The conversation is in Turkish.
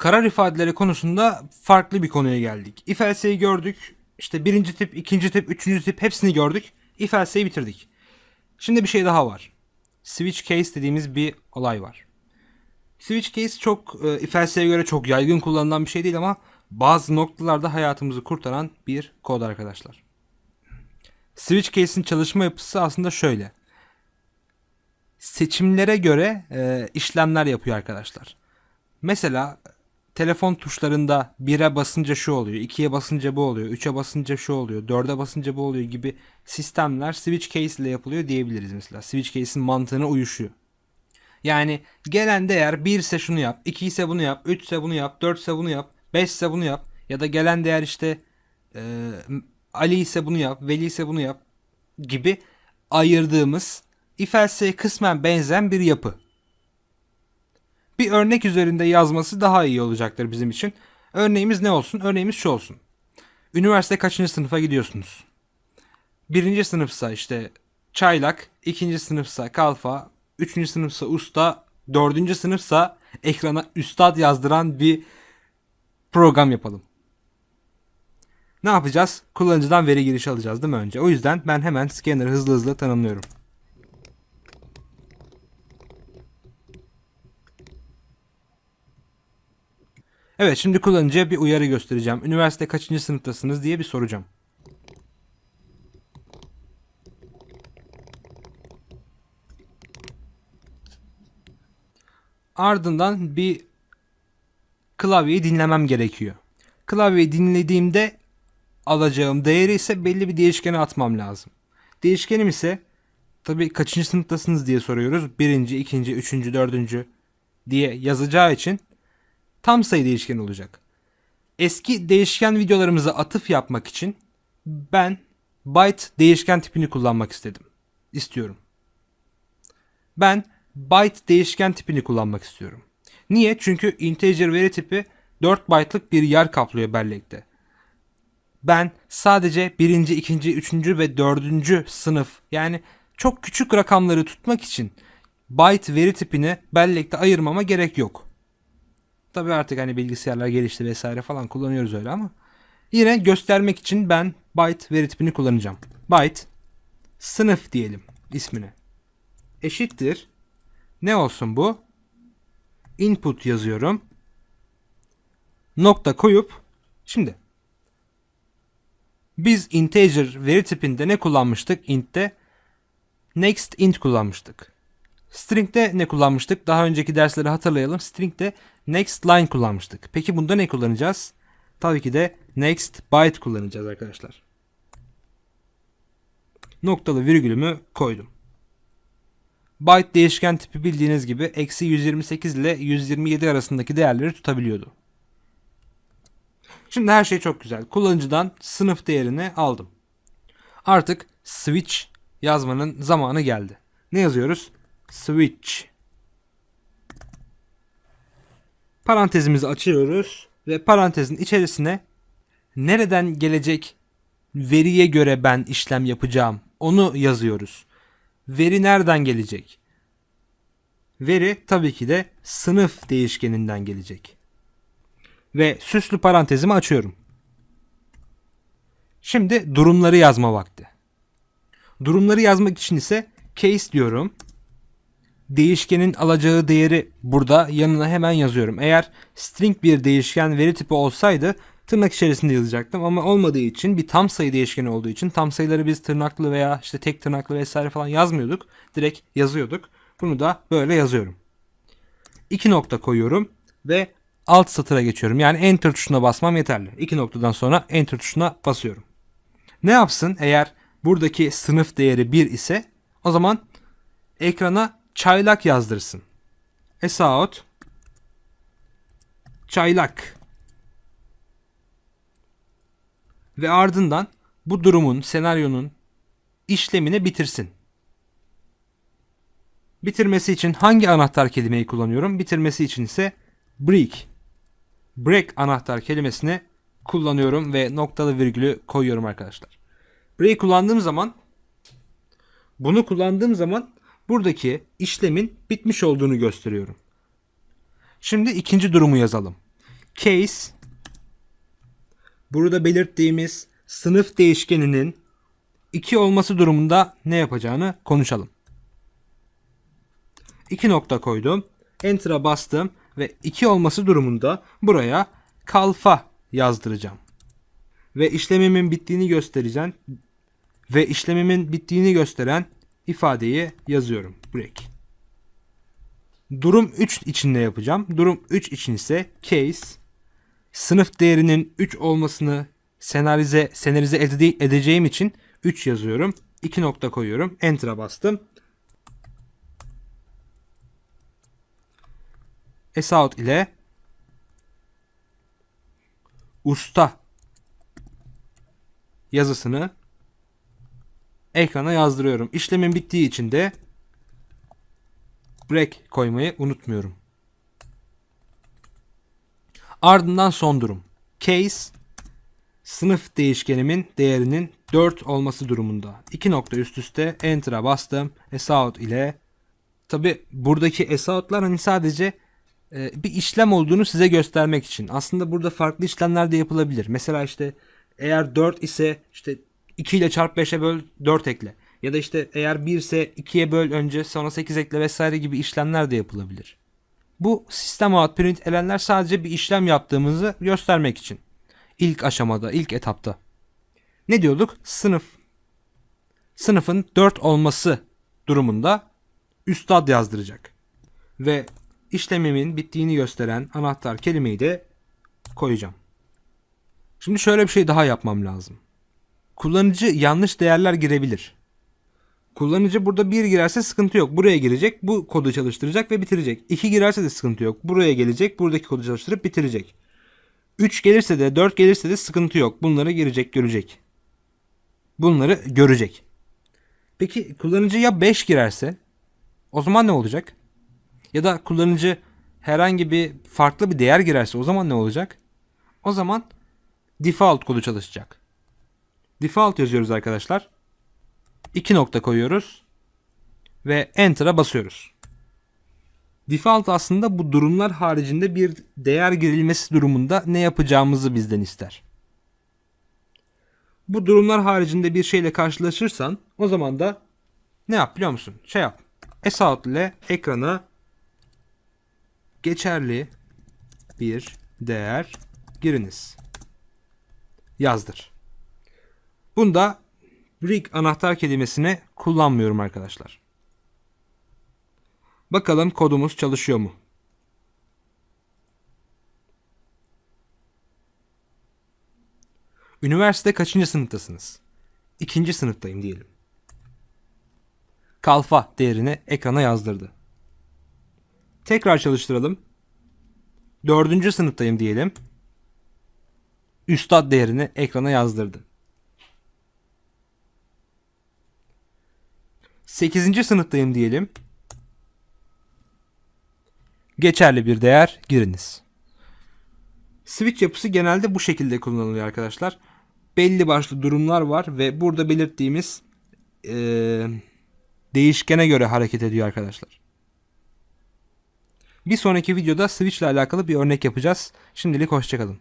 karar ifadeleri konusunda farklı bir konuya geldik. If else'yi gördük. İşte birinci tip, ikinci tip, üçüncü tip hepsini gördük. If else'yi bitirdik. Şimdi bir şey daha var. Switch case dediğimiz bir olay var. Switch case çok e, if else'ye göre çok yaygın kullanılan bir şey değil ama bazı noktalarda hayatımızı kurtaran bir kod arkadaşlar. Switch case'in çalışma yapısı aslında şöyle. Seçimlere göre e, işlemler yapıyor arkadaşlar. Mesela telefon tuşlarında 1'e basınca şu oluyor, 2'ye basınca bu oluyor, 3'e basınca şu oluyor, 4'e basınca bu oluyor gibi sistemler switch case ile yapılıyor diyebiliriz mesela. Switch case'in mantığına uyuşuyor. Yani gelen değer 1 ise şunu yap, 2 ise bunu yap, 3 ise bunu yap, 4 ise bunu yap, 5 ise bunu yap ya da gelen değer işte e, Ali ise bunu yap, Veli ise bunu yap gibi ayırdığımız if else'ye kısmen benzeyen bir yapı. Bir örnek üzerinde yazması daha iyi olacaktır bizim için. Örneğimiz ne olsun? Örneğimiz şu olsun. Üniversite kaçıncı sınıfa gidiyorsunuz? Birinci sınıfsa işte çaylak, ikinci sınıfsa kalfa, üçüncü sınıfsa usta, dördüncü sınıfsa ekrana üstad yazdıran bir program yapalım. Ne yapacağız? Kullanıcıdan veri girişi alacağız değil mi önce? O yüzden ben hemen scanner'ı hızlı hızlı tanımlıyorum. Evet şimdi kullanıcıya bir uyarı göstereceğim. Üniversite kaçıncı sınıftasınız diye bir soracağım. Ardından bir klavyeyi dinlemem gerekiyor. Klavyeyi dinlediğimde alacağım değeri ise belli bir değişkene atmam lazım. Değişkenim ise tabii kaçıncı sınıftasınız diye soruyoruz. Birinci, ikinci, üçüncü, dördüncü diye yazacağı için tam sayı değişken olacak. Eski değişken videolarımıza atıf yapmak için ben byte değişken tipini kullanmak istedim. İstiyorum. Ben byte değişken tipini kullanmak istiyorum. Niye? Çünkü integer veri tipi 4 byte'lık bir yer kaplıyor bellekte. Ben sadece birinci, ikinci, üçüncü ve dördüncü sınıf yani çok küçük rakamları tutmak için byte veri tipini bellekte ayırmama gerek yok. Tabii artık hani bilgisayarlar gelişti vesaire falan kullanıyoruz öyle ama yine göstermek için ben byte veri tipini kullanacağım. Byte sınıf diyelim ismine. Eşittir. Ne olsun bu? Input yazıyorum. Nokta koyup şimdi biz integer veri tipinde ne kullanmıştık? Int'te next int kullanmıştık. String'de ne kullanmıştık? Daha önceki dersleri hatırlayalım. String'de next line kullanmıştık. Peki bunda ne kullanacağız? Tabii ki de next byte kullanacağız arkadaşlar. Noktalı virgülümü koydum. Byte değişken tipi bildiğiniz gibi eksi 128 ile 127 arasındaki değerleri tutabiliyordu. Şimdi her şey çok güzel. Kullanıcıdan sınıf değerini aldım. Artık switch yazmanın zamanı geldi. Ne yazıyoruz? Switch. Parantezimizi açıyoruz ve parantezin içerisine nereden gelecek veriye göre ben işlem yapacağım onu yazıyoruz. Veri nereden gelecek? Veri tabii ki de sınıf değişkeninden gelecek. Ve süslü parantezimi açıyorum. Şimdi durumları yazma vakti. Durumları yazmak için ise case diyorum. Değişkenin alacağı değeri burada yanına hemen yazıyorum. Eğer string bir değişken veri tipi olsaydı tırnak içerisinde yazacaktım ama olmadığı için bir tam sayı değişkeni olduğu için tam sayıları biz tırnaklı veya işte tek tırnaklı vesaire falan yazmıyorduk. Direkt yazıyorduk. Bunu da böyle yazıyorum. İki nokta koyuyorum ve alt satıra geçiyorum. Yani enter tuşuna basmam yeterli. İki noktadan sonra enter tuşuna basıyorum. Ne yapsın eğer buradaki sınıf değeri 1 ise o zaman ekrana çaylak yazdırsın. Esaut çaylak ve ardından bu durumun, senaryonun işlemini bitirsin. Bitirmesi için hangi anahtar kelimeyi kullanıyorum? Bitirmesi için ise break. Break anahtar kelimesini kullanıyorum ve noktalı virgülü koyuyorum arkadaşlar. Break kullandığım zaman bunu kullandığım zaman buradaki işlemin bitmiş olduğunu gösteriyorum. Şimdi ikinci durumu yazalım. case burada belirttiğimiz sınıf değişkeninin 2 olması durumunda ne yapacağını konuşalım. 2 nokta koydum. Enter'a bastım ve 2 olması durumunda buraya kalfa yazdıracağım. Ve işlemimin bittiğini göstereceğim. Ve işlemimin bittiğini gösteren ifadeyi yazıyorum. Break. Durum 3 için ne yapacağım? Durum 3 için ise case sınıf değerinin 3 olmasını senarize senarize ede- edeceğim için 3 yazıyorum. 2 nokta koyuyorum. Enter'a bastım. Esout ile usta yazısını ekrana yazdırıyorum. İşlemin bittiği için de break koymayı unutmuyorum. Ardından son durum. Case sınıf değişkenimin değerinin 4 olması durumunda. 2 nokta üst üste enter'a bastım. Esout ile tabi buradaki esout'lar hani sadece e, bir işlem olduğunu size göstermek için. Aslında burada farklı işlemler de yapılabilir. Mesela işte eğer 4 ise işte 2 ile çarp 5'e böl 4 ekle. Ya da işte eğer 1 ise 2'ye böl önce sonra 8 ekle vesaire gibi işlemler de yapılabilir. Bu sistem out print elenler sadece bir işlem yaptığımızı göstermek için. İlk aşamada, ilk etapta. Ne diyorduk? Sınıf. Sınıfın 4 olması durumunda üstad yazdıracak. Ve işlemimin bittiğini gösteren anahtar kelimeyi de koyacağım. Şimdi şöyle bir şey daha yapmam lazım. Kullanıcı yanlış değerler girebilir. Kullanıcı burada 1 girerse sıkıntı yok. Buraya girecek, bu kodu çalıştıracak ve bitirecek. 2 girerse de sıkıntı yok. Buraya gelecek, buradaki kodu çalıştırıp bitirecek. 3 gelirse de 4 gelirse de sıkıntı yok. Bunları girecek, görecek. Bunları görecek. Peki kullanıcı ya 5 girerse o zaman ne olacak? Ya da kullanıcı herhangi bir farklı bir değer girerse o zaman ne olacak? O zaman default kodu çalışacak. Default yazıyoruz arkadaşlar. 2 nokta koyuyoruz ve enter'a basıyoruz. Default aslında bu durumlar haricinde bir değer girilmesi durumunda ne yapacağımızı bizden ister. Bu durumlar haricinde bir şeyle karşılaşırsan o zaman da ne yap biliyor musun? Şey yap. Esout ile ekrana geçerli bir değer giriniz. Yazdır. Bunda brick anahtar kelimesini kullanmıyorum arkadaşlar. Bakalım kodumuz çalışıyor mu? Üniversite kaçıncı sınıftasınız? İkinci sınıftayım diyelim. Kalfa değerini ekrana yazdırdı. Tekrar çalıştıralım. Dördüncü sınıftayım diyelim. Üstad değerini ekrana yazdırdı. 8. sınıftayım diyelim. Geçerli bir değer giriniz. Switch yapısı genelde bu şekilde kullanılıyor arkadaşlar. Belli başlı durumlar var ve burada belirttiğimiz eee, değişkene göre hareket ediyor arkadaşlar. Bir sonraki videoda Switch ile alakalı bir örnek yapacağız. Şimdilik hoşçakalın.